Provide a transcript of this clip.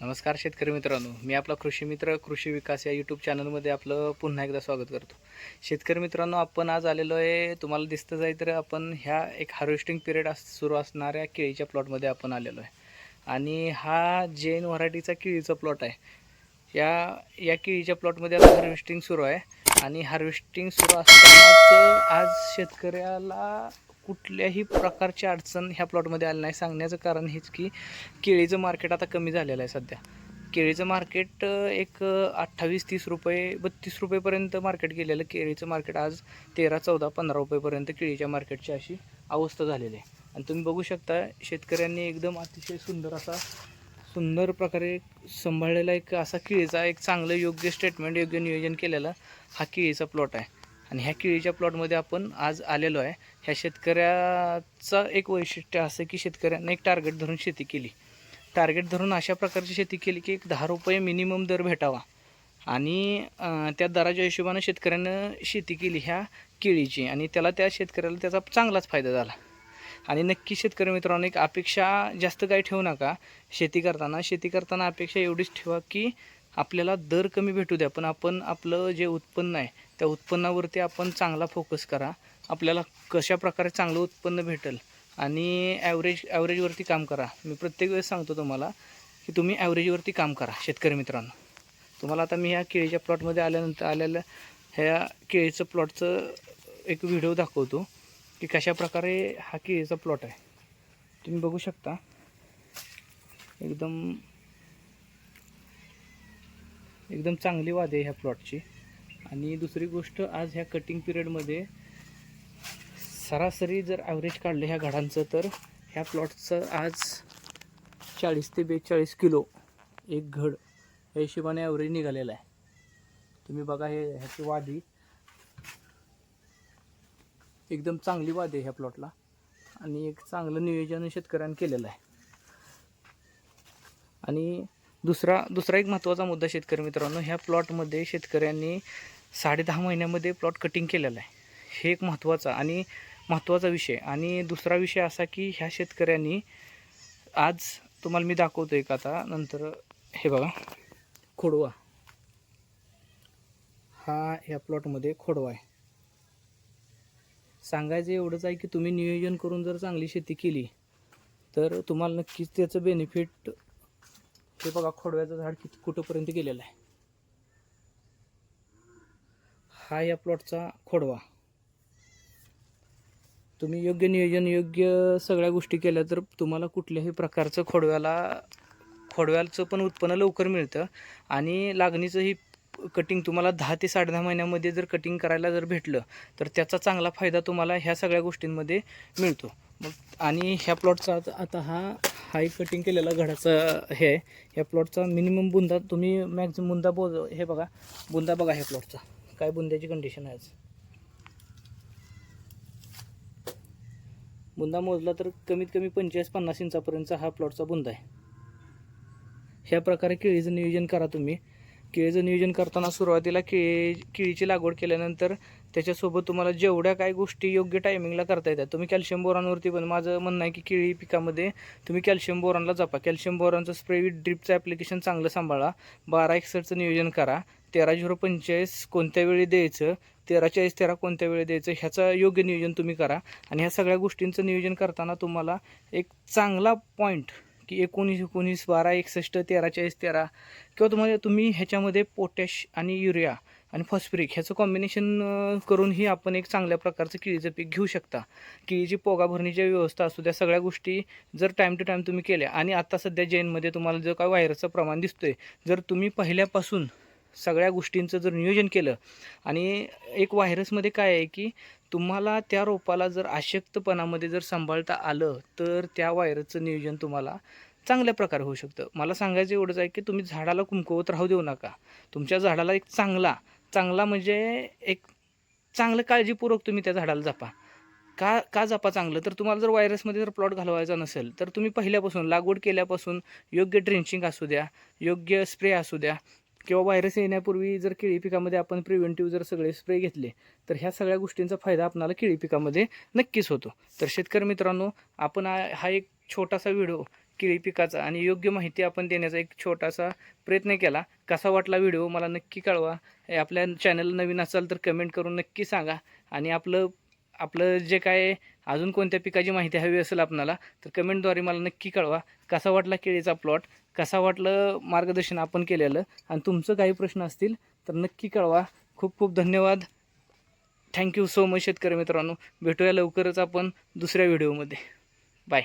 नमस्कार शेतकरी मित्रांनो. मी आपला कृषी मित्र कृषी विकास या यूट्यूब चॅनलमध्ये आपलं पुन्हा एकदा स्वागत करतो. शेतकरी मित्रांनो आपण आज आलेलो आहे तुम्हाला दिसतं जाईल तर आपण ह्या एक हार्वेस्टिंग पिरियड अस सुरू असणाऱ्या केळीच्या प्लॉटमध्ये आपण आलेलो आहे. आणि हा जैन व्हरायटीचा केळीचा प्लॉट आहे. या या केळीच्या प्लॉटमध्ये आता हार्वेस्टिंग सुरू आहे. आणि हार्वेस्टिंग सुरू असतानाच आज शेतकऱ्याला कुठल्याही प्रकारची अडचण ह्या प्लॉटमध्ये आली नाही. सांगण्याचं कारण हेच की केळीचं मार्केट आता कमी झालेलं आहे सध्या. केळीचं मार्केट एक अठ्ठावीस तीस रुपये बत्तीस रुपयेपर्यंत मार्केट गेलेलं केळीचं मार्केट आज तेरा चौदा पंधरा रुपयेपर्यंत केळीच्या मार्केटची अशी अवस्था झालेली आहे. आणि तुम्ही बघू शकता शेतकऱ्यांनी एकदम अतिशय सुंदर असा सुंदर प्रकारे सांभाळलेला एक असा केळीचा एक चांगलं योग्य स्टेटमेंट योग्य नियोजन केलेला हा केळीचा प्लॉट आहे. आणि ह्या केळीच्या प्लॉटमध्ये आपण आज आलेलो आहे. ह्या शेतकऱ्याचं एक वैशिष्ट्य असं की शेतकऱ्यांना एक टार्गेट धरून शेती केली. टार्गेट धरून अशा प्रकारची शेती केली की एक दहा रुपये मिनिमम दर भेटावा. आणि त्या दराच्या हिशोबानं शेतकऱ्यानं शेती केली ह्या केळीची आणि त्याला त्या शेतकऱ्याला त्याचा चांगलाच फायदा झाला. आणि नक्की शेतकरी मित्रांनो एक अपेक्षा जास्त काही ठेवू नका. शेती करताना शेती करताना अपेक्षा एवढीच ठेवा की आपल्याला दर कमी भेटू द्या पण आपण आपलं जे उत्पन्न आहे त्या उत्पन्नावरती आपण चांगला फोकस करा. आपल्याला कशा प्रकारे चांगलं उत्पन्न भेटेल आणि ॲव्हरेज ॲव्हरेजवरती काम करा. मी प्रत्येक वेळेस सांगतो तुम्हाला की तुम्ही ॲव्हरेजवरती काम करा शेतकरी मित्रांनो. तुम्हाला आता मी ह्या केळीच्या प्लॉटमध्ये आल्यानंतर आलेल्या ह्या केळीचं प्लॉटचं एक व्हिडिओ दाखवतो की कशा प्रकारे हा केळीचा प्लॉट आहे. तुम्ही बघू शकता. एकदम एकदम चांगली वाद आहे ह्या प्लॉटची. आणि दुसरी गोष्ट आज ह्या कटिंग पिरियडमध्ये सरासरी जर ॲव्हरेज काढलं ह्या घडांचं तर ह्या प्लॉटचं आज चाळीस ते बेचाळीस किलो एक घड या हिशोबाने ॲव्हरेज निघालेला आहे. तुम्ही बघा हे ह्याची वादी. एकदम चांगली वाद आहे ह्या प्लॉटला आणि एक चांगलं नियोजन शेतकऱ्यांनी केलेलं आहे. आणि दुसरा दुसरा एक महत्त्वाचा मुद्दा शेतकरी मित्रांनो ह्या प्लॉटमध्ये शेतकऱ्यांनी साडे दहा महिन्यामध्ये प्लॉट कटिंग केलेला आहे. हे एक महत्त्वाचा आणि महत्त्वाचा विषय. आणि दुसरा विषय असा की ह्या शेतकऱ्यांनी आज तुम्हाला मी दाखवतो एक आता नंतर हे बघा खोडवा. हा ह्या प्लॉटमध्ये खोडवा आहे. सांगायचं एवढंच आहे की तुम्ही नियोजन करून जर चांगली शेती केली तर तुम्हाला नक्कीच त्याचं बेनिफिट हे बघा खोडव्याचं झाड किती कुठंपर्यंत गेलेलं आहे. हा या प्लॉटचा खोडवा. तुम्ही योग्य नियोजन योग्य सगळ्या गोष्टी केल्या तर तुम्हाला कुठल्याही प्रकारचं खोडव्याला खोडव्याचं पण उत्पन्न लवकर मिळतं आणि लागणीचंही कटिंग तुम्हाला दहा ते साडे दहा महिन्यामध्ये जर कटिंग करायला जर भेटलं तर त्याचा चांगला फायदा तुम्हाला ह्या सगळ्या गोष्टींमध्ये मिळतो. मग आणि ह्या प्लॉटचा आता आता हा हा एक कटिंग केलेला घडाचा हे आहे. ह्या प्लॉटचा मिनिमम बुंदा तुम्ही मॅक्झिमम बुंदा बो हे बघा बुंदा बघा ह्या प्लॉटचा. काय बुंद्याची कंडिशन आहे बुंदा मोजला तर कमीत कमी पंचेचाळीस पन्नास इंचापर्यंतचा हा प्लॉटचा बुंदा आहे. ह्या प्रकारे केळीचं नियोजन करा तुम्ही. केळीचं नियोजन करताना सुरुवातीला केळी केळीची लागवड केल्यानंतर त्याच्यासोबत तुम्हाला जेवढ्या काय गोष्टी योग्य टायमिंगला करता येतात तुम्ही कॅल्शियम बोरांवरती पण माझं म्हणणं आहे की केळी पिकामध्ये तुम्ही कॅल्शियम बोरानला जपा. कॅल्शियम बोरांचं स्प्रे विथ ड्रिपचं ॲप्लिकेशन चांगलं सांभाळा. बारा एकसष्टचं नियोजन करा. तेरा झिरो पंचेचाळीस कोणत्या वेळी द्यायचं तेरा चाळीस तेरा कोणत्या वेळी द्यायचं ह्याचं योग्य नियोजन तुम्ही करा. आणि ह्या सगळ्या गोष्टींचं नियोजन करताना तुम्हाला एक चांगला पॉईंट की एकोणीस एकोणीस बारा एकसष्ट तेरा चाळीस तेरा. किंवा तुम्हाला तुम्ही ह्याच्यामध्ये पोटॅश आणि युरिया आणि फॉस्फरिक ह्याचं कॉम्बिनेशन करूनही आपण एक चांगल्या प्रकारचं केळीचं पीक घेऊ शकता. केळीची पोगा भरणीची व्यवस्था असू द्या सगळ्या गोष्टी जर टाईम टू टाईम तुम्ही केल्या आणि आता सध्या जैनमध्ये तुम्हाला जो काय व्हायरसचं प्रमाण दिसतोय जर तुम्ही पहिल्यापासून सगळ्या गोष्टींचं जर नियोजन केलं आणि एक व्हायरसमध्ये काय आहे की तुम्हाला त्या रोपाला जर अशक्तपणामध्ये जर सांभाळता आलं तर त्या वायरचं नियोजन तुम्हाला चांगल्या प्रकारे होऊ शकतं. मला सांगायचं एवढंच आहे की तुम्ही झाडाला कुमकुवत राहू देऊ नका. तुमच्या झाडाला एक चांगला चांगला म्हणजे एक चांगलं काळजीपूर्वक तुम्ही त्या झाडाला जपा. का का जपा चांगलं? तर तुम्हाला जर व्हायरसमध्ये जर प्लॉट घालवायचा नसेल तर तुम्ही पहिल्यापासून लागवड केल्यापासून योग्य ड्रेंचिंग असू द्या योग्य स्प्रे असू द्या किंवा व्हायरस येण्यापूर्वी जर केळी पिकामध्ये आपण प्रिव्हेंटिव्ह जर सगळे स्प्रे घेतले तर ह्या सगळ्या गोष्टींचा फायदा आपणाला केळी पिकामध्ये नक्कीच होतो. तर शेतकरी मित्रांनो आपण हा एक छोटासा व्हिडिओ केळी पिकाचा आणि योग्य माहिती आपण देण्याचा एक छोटासा प्रयत्न केला. कसा वाटला व्हिडिओ मला नक्की कळवा. हे आपल्या चॅनल नवीन असाल तर कमेंट करून नक्की सांगा. आणि आपलं आपलं जे काय अजून कोणत्या पिकाची माहिती हवी असेल आपणाला तर कमेंटद्वारे मला नक्की कळवा. कसा वाटला केळीचा प्लॉट? कसा वाटलं मार्गदर्शन आपण केलेलं? आणि तुमचं काही प्रश्न असतील तर नक्की कळवा. खूप खूप धन्यवाद. थँक्यू सो मच शेतकरी मित्रांनो. भेटूया लवकरच आपण दुसऱ्या व्हिडिओमध्ये बाय